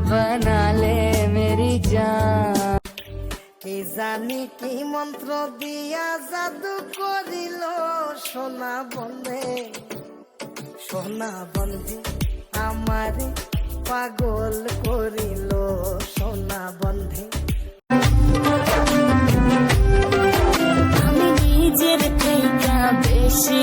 बना ले मेरी जान কি জানি কি মন্ত্র দিয়া জাদু করিল সোনা বন্ধে সোনা বন্ধে আমারে পাগল করিল সোনা বন্ধে আমি নিজের থেকে বেশি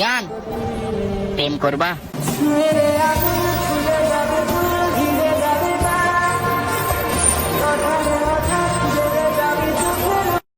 জান প্রেম করবা?